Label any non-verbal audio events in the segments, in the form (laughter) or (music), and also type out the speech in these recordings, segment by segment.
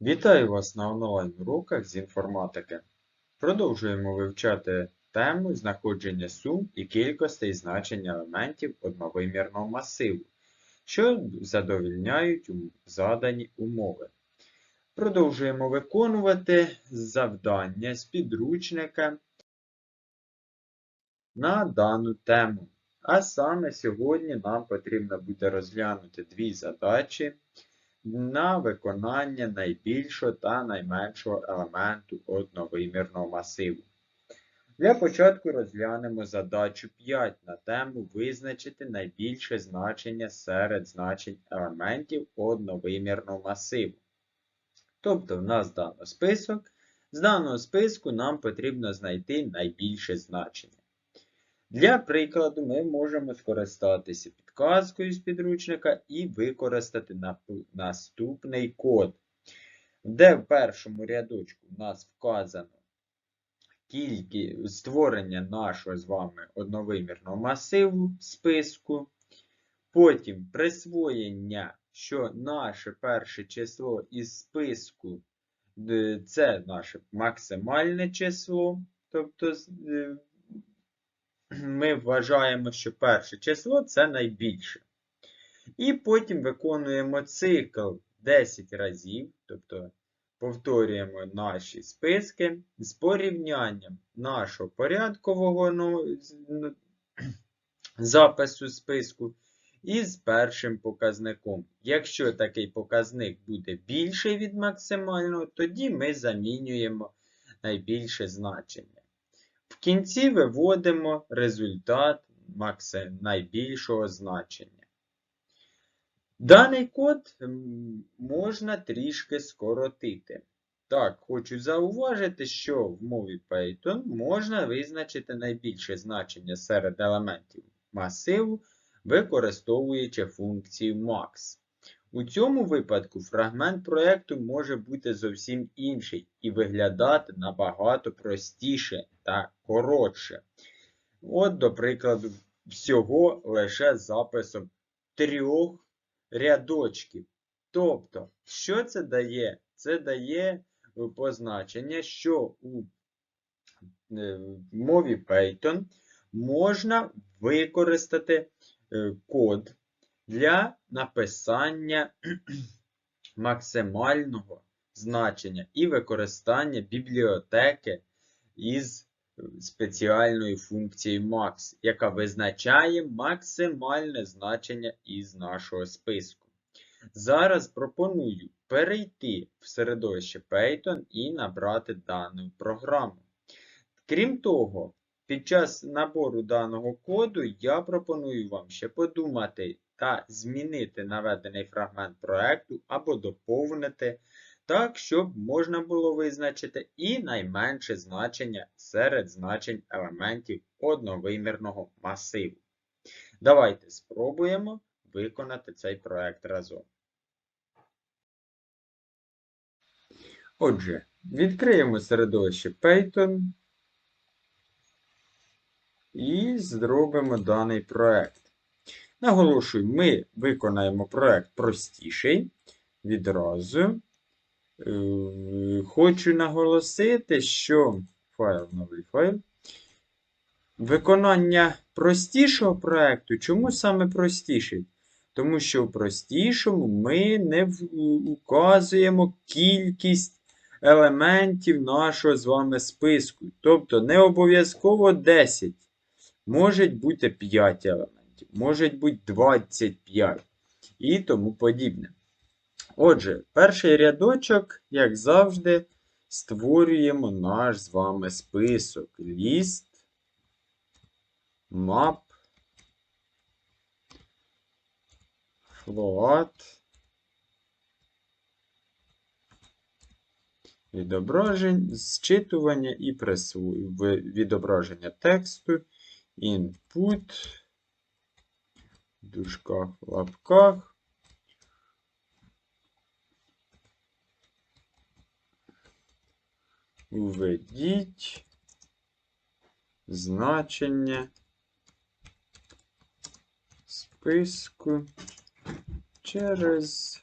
Вітаю вас на онлайн-уроках з інформатики. Продовжуємо вивчати тему знаходження сум і кількостей значень елементів одновимірного масиву, що задовільняють задані умови. Продовжуємо виконувати завдання з підручника на дану тему. А саме сьогодні нам потрібно буде розглянути дві задачі на виконання найбільшого та найменшого елементу одновимірного масиву. Для початку розглянемо задачу 5 на тему визначити найбільше значення серед значень елементів одновимірного масиву. Тобто в нас дано список. З даного списку нам потрібно знайти найбільше значення. Для прикладу ми можемо скористатися підказкою з підручника і використати наступний код, де в першому рядочку у нас вказано кількість створення нашого з вами одновимірного масиву списку. Потім присвоєння, що наше перше число із списку е, це наше максимальне число. Тобто е, ми вважаємо, що перше число це найбільше. І потім виконуємо цикл 10 разів, тобто повторюємо наші списки з порівнянням нашого порядкового ну, ну, (clears throat) запису списку із першим показником. Якщо такий показник буде більший від максимального, тоді ми замінюємо найбільше значення. В кінці виводимо результат найбільшого значення. Даний код можна трішки скоротити. Так, хочу зауважити, що в мові Python можна визначити найбільше значення серед елементів масиву, використовуючи функцію max. У цьому випадку фрагмент проєкту може бути зовсім інший і виглядати набагато простіше та коротше. От, до прикладу, всього лише записом трьох рядочків. Тобто, що це дає? Це дає позначення, що у е, мові Python можна використати е, код для написання (clears throat) максимального значення і використання бібліотеки із спеціальною функцією max, яка визначає максимальне значення із нашого списку. Зараз пропоную перейти в середовище Python і набрати дану програму. Крім того, під час набору даного коду я пропоную вам ще подумати та змінити наведений фрагмент проекту або доповнити так, щоб можна було визначити і найменше значення серед значень елементів одновимірного масиву. Давайте спробуємо виконати цей проект разом. Отже, відкриємо середовище Python і зробимо даний проект. Наголошую, ми виконаємо проект простіший відразу. Е, Хочу наголосити, що файл, новий файл. Виконання простішого проекту. Чому саме простіший? Тому що в простішому ми не в- указуємо кількість елементів нашого з вами списку. Тобто не обов'язково 10. Може бути 5 елементів, може бути 25 і тому подібне. Отже, перший рядочок, як завжди, створюємо наш з вами список. List, map, float, відображень, зчитування і присвоювання відображення тексту, input, в дужках, в лапках. введіть значення списку через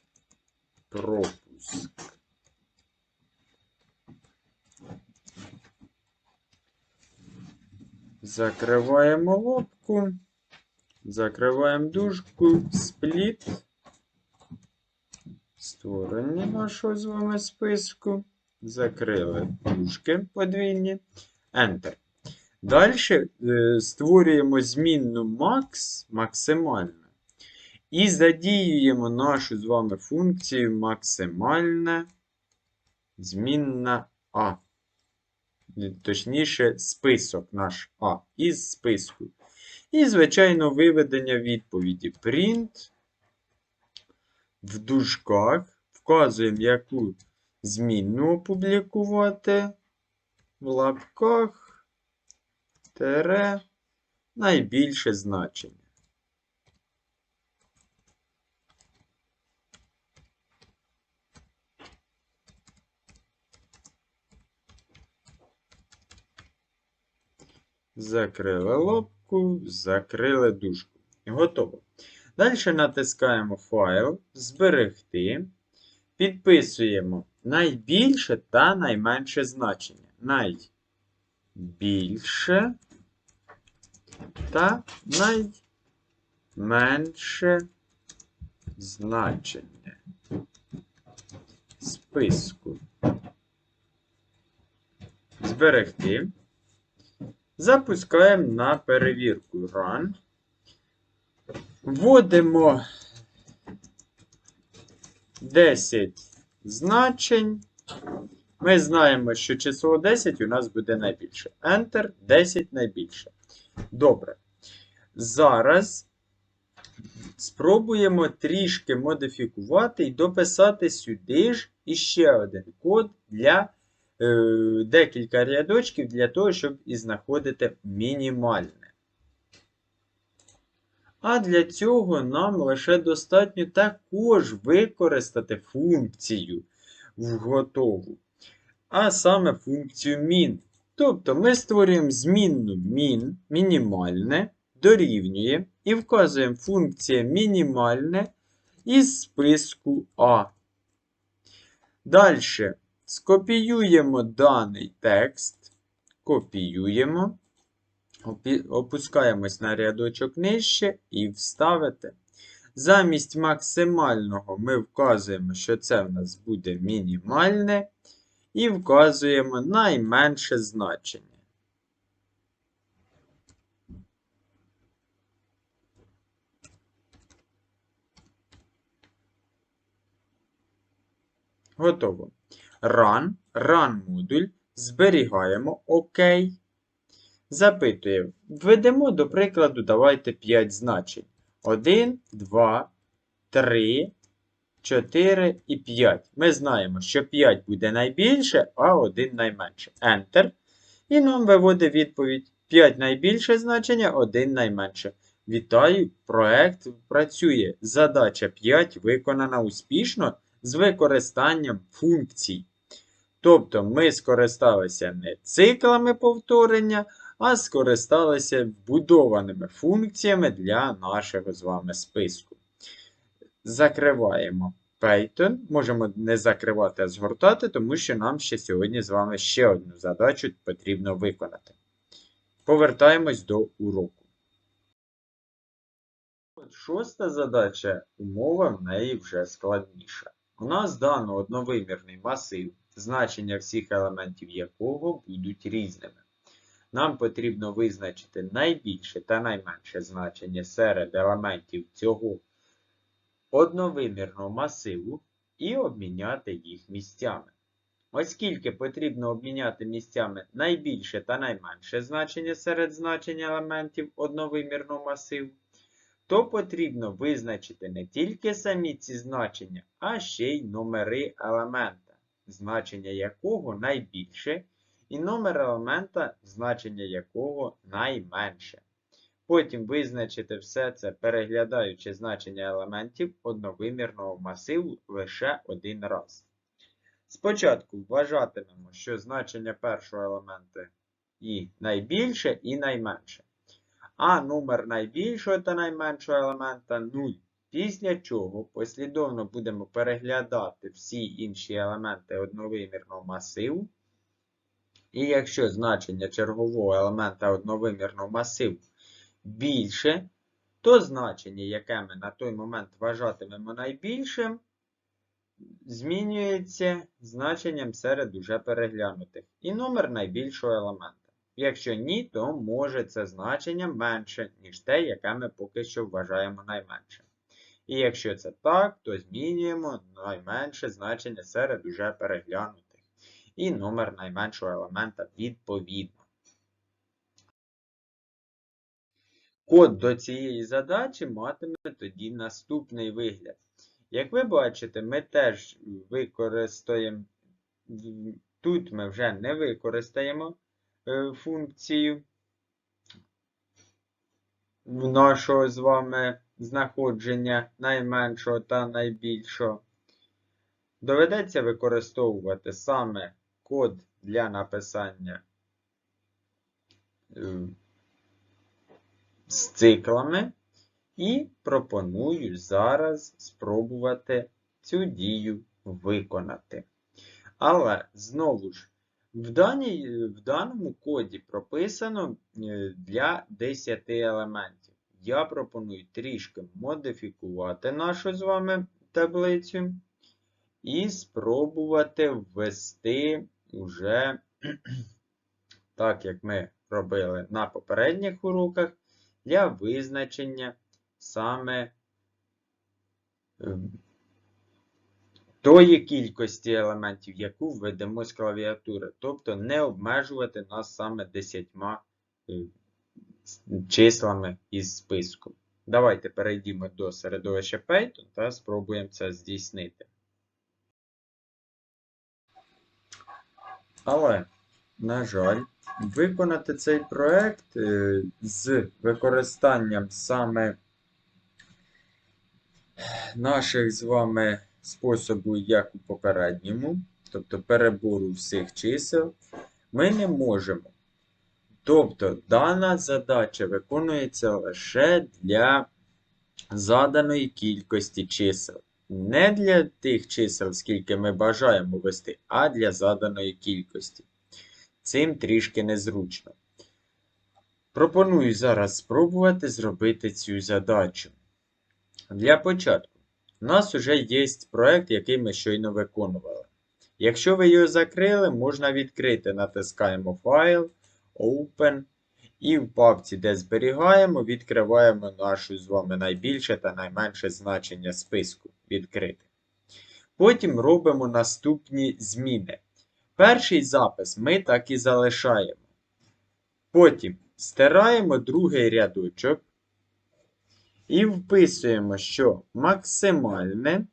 пропуск. Закриваємо лобку, закриваємо дужку, спліт, створення нашого з вами списку. Закрили дужки подвійні. Enter. Далі е, створюємо змінну max максимально. І задіюємо нашу з вами функцію максимальне змінна А. Точніше, список наш А із списку. І, звичайно, виведення відповіді. Print в дужках. Вказуємо, яку змінну опублікувати. В лапках тере найбільше значення. Закрили лобку, закрили дужку. Готово. Далі натискаємо файл, зберегти. Підписуємо найбільше та найменше значення. Найбільше та найменше значення списку. Зберегти. Запускаємо на перевірку Run. Вводимо 10 значень. Ми знаємо, що число 10 у нас буде найбільше. Enter 10 найбільше. Добре. Зараз спробуємо трішки модифікувати і дописати сюди ж іще один код для е, декілька рядочків для того, щоб і знаходити мінімальне. А для цього нам лише достатньо також використати функцію в готову. А саме функцію min. Тобто ми створюємо змінну min, мінімальне, дорівнює і вказуємо функція мінімальне із списку А. Далі скопіюємо даний текст, копіюємо. Опускаємось на рядочок нижче і вставити. Замість максимального ми вказуємо, що це в нас буде мінімальне, і вказуємо найменше значення. Готово. Run, run модуль, зберігаємо ОК. Запитує, введемо, до прикладу, давайте 5 значень. 1, 2, 3, 4 і 5. Ми знаємо, що 5 буде найбільше, а 1 найменше. Enter. І нам виводить відповідь 5 найбільше значення, 1 найменше. Вітаю, проект працює. Задача 5 виконана успішно з використанням функцій. Тобто ми скористалися не циклами повторення, а скористалися вбудованими функціями для нашого з вами списку. Закриваємо Python. Можемо не закривати, а згортати, тому що нам ще сьогодні з вами ще одну задачу потрібно виконати. Повертаємось до уроку. От Шоста задача, умова в неї вже складніша. У нас дано одновимірний масив, значення всіх елементів якого будуть різними. Нам потрібно визначити найбільше та найменше значення серед елементів цього одновимірного масиву і обміняти їх місцями. Оскільки потрібно обміняти місцями найбільше та найменше значення серед значень елементів одновимірного масиву, то потрібно визначити не тільки самі ці значення, а ще й номери елемента, значення якого найбільше і номер елемента, значення якого найменше. Потім визначити все це, переглядаючи значення елементів одновимірного масиву лише один раз. Спочатку вважатимемо, що значення першого елемента і найбільше, і найменше. А номер найбільшого та найменшого елемента 0. Після чого послідовно будемо переглядати всі інші елементи одновимірного масиву І якщо значення чергового елемента одновимірного масиву більше, то значення, яке ми на той момент вважатимемо найбільшим, змінюється значенням серед уже переглянутих. І номер найбільшого елемента. Якщо ні, то може це значення менше, ніж те, яке ми поки що вважаємо найменшим. І якщо це так, то змінюємо найменше значення серед уже переглянутих. І номер найменшого елемента відповідно. Код до цієї задачі матиме тоді наступний вигляд. Як ви бачите, ми теж використаємо, тут ми вже не використаємо е, функцію нашого з вами знаходження найменшого та найбільшого. Доведеться використовувати саме код для написання е, з циклами. І пропоную зараз спробувати цю дію виконати. Але знову ж, в, даній, в даному коді прописано е, для 10 елементів. Я пропоную трішки модифікувати нашу з вами таблицю і спробувати ввести вже, (clears throat) так як ми робили на попередніх уроках, для визначення саме ем, тої кількості елементів, яку введемо з клавіатури. Тобто не обмежувати нас саме 10 е, числами із списку. Давайте перейдімо до середовища Python та спробуємо це здійснити. Але, на жаль, виконати цей проект е, з використанням саме наших з вами способу, як у попередньому, тобто перебору всіх чисел, ми не можемо. Тобто, дана задача виконується лише для заданої кількості чисел. Не для тих чисел, скільки ми бажаємо ввести, а для заданої кількості. Цим трішки незручно. Пропоную зараз спробувати зробити цю задачу. Для початку, у нас вже є проект, який ми щойно виконували. Якщо ви його закрили, можна відкрити, натискаємо Файл, Open. І в папці, де зберігаємо, відкриваємо нашу з вами найбільше та найменше значення списку відкрити. Потім робимо наступні зміни. Перший запис ми так і залишаємо. Потім стираємо другий рядочок. І вписуємо, що максимальне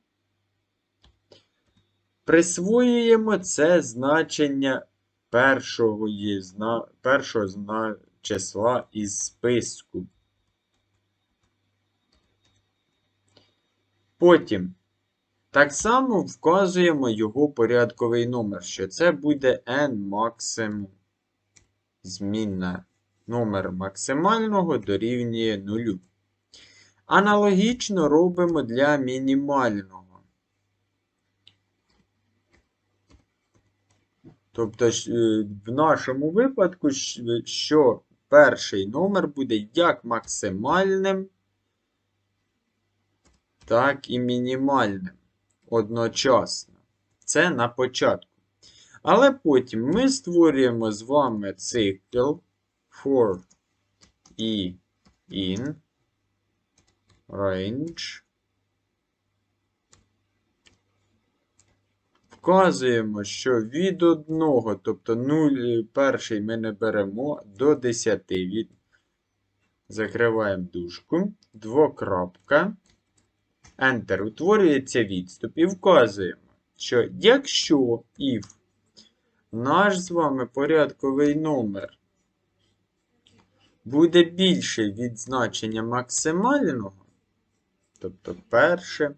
присвоюємо це значення першого першого числа із списку. Потім так само вказуємо його порядковий номер, що це буде n максимум змінна номер максимального дорівнює 0. Аналогічно робимо для мінімального. Тобто, е, в нашому випадку, що перший номер буде як максимальним, так і мінімальним одночасно. Це на початку. Але потім ми створюємо з вами цикл for і in range. Вказуємо, що від 1, тобто 0, перший ми не беремо до 10. Від... Закриваємо дужку, двокрапка. Enter. Утворюється відступ і вказуємо, що якщо if наш з вами порядковий номер буде більший від значення максимального, тобто перше,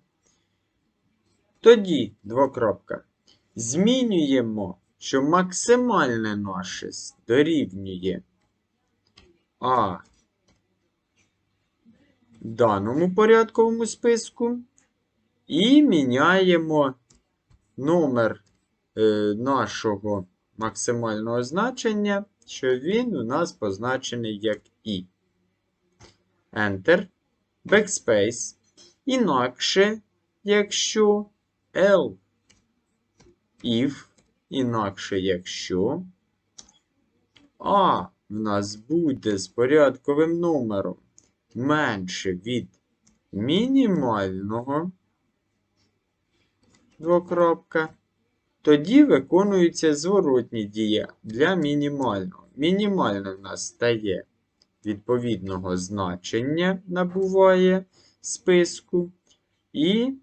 тоді двокрапка, змінюємо, що максимальне наше дорівнює А даному порядковому списку. І міняємо номер е, нашого максимального значення, що він у нас позначений як І. Enter. Backspace. Інакше, якщо L. If. Інакше, якщо А в нас буде з порядковим номером менше від мінімального двокрапка, тоді виконуються зворотні дії для мінімального. Мінімальне в нас стає відповідного значення, набуває списку, і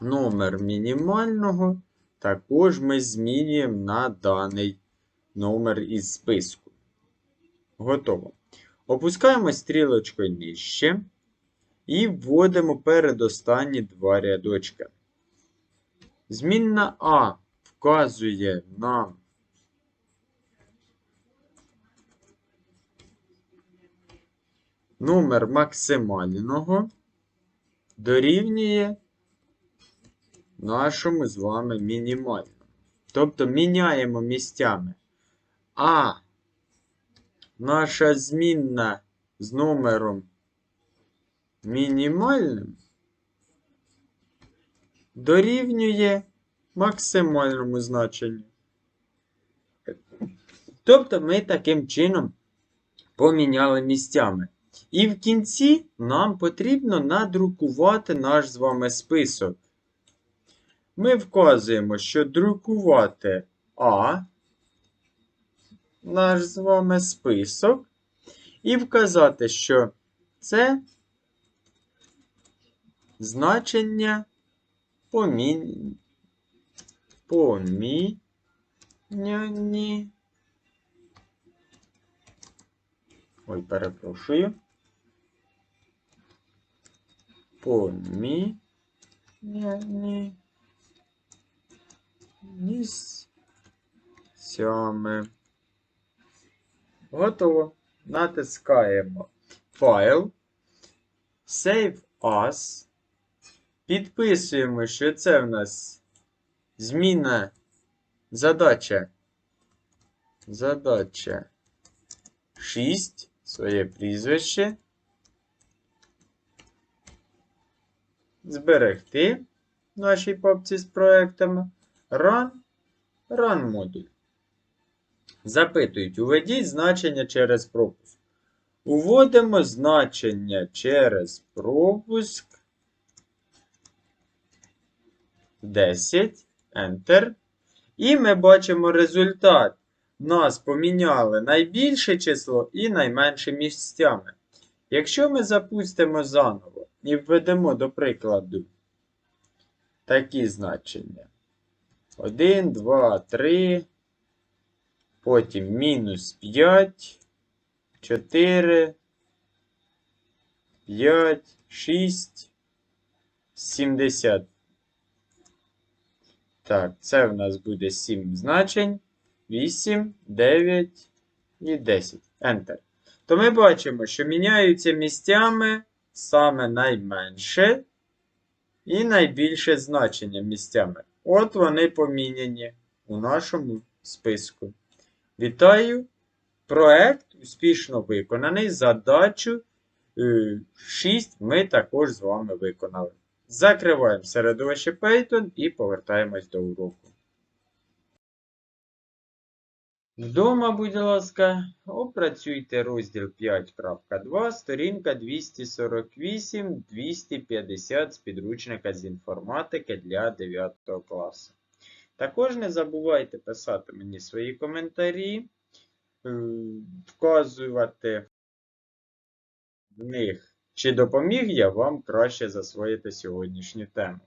номер мінімального також ми змінюємо на даний номер із списку. Готово. Опускаємо стрілочкою нижче і вводимо передостанні два рядочки. Змінна А вказує нам номер максимального дорівнює нашому з вами мінімальному. Тобто міняємо місцями. А наша змінна з номером мінімальним дорівнює максимальному значенню. Тобто ми таким чином поміняли місцями. І в кінці нам потрібно надрукувати наш з вами список. Ми вказуємо, що друкувати А, наш з вами список, і вказати, що це значення помі... поміняні. Ой, перепрошую. Поміняні місцями. Готово. Натискаємо файл. Save as. Підписуємо, що це в нас зміна задача. Задача 6. Своє прізвище. Зберегти в нашій папці з проектами. Run. Run модуль. Запитують, уведіть значення через пропуск. Уводимо значення через пропуск 10. Enter. І ми бачимо результат. Нас поміняли найбільше число і найменше місцями. Якщо ми запустимо заново і введемо, до прикладу, такі значення. 1, 2, 3. Потім мінус 5, 4, 5, 6, 70. Так, це в нас буде 7 значень. 8, 9 і 10. Enter. То ми бачимо, що міняються місцями саме найменше і найбільше значення місцями. От вони поміняні у нашому списку. Вітаю! Проект успішно виконаний. Задачу 6 ми також з вами виконали. Закриваємо середовище Python і повертаємось до уроку. Вдома, будь ласка, опрацюйте розділ 5.2, сторінка 248-250 з підручника з інформатики для 9 класу. Також не забувайте писати мені свої коментарі, е, вказувати в них, чи допоміг я вам краще засвоїти сьогоднішню тему.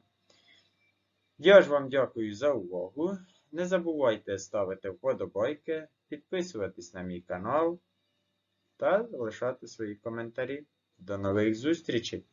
Я ж вам дякую за увагу. Не забувайте ставити вподобайки, підписуватись на мій канал та залишати свої коментарі. До нових зустрічей!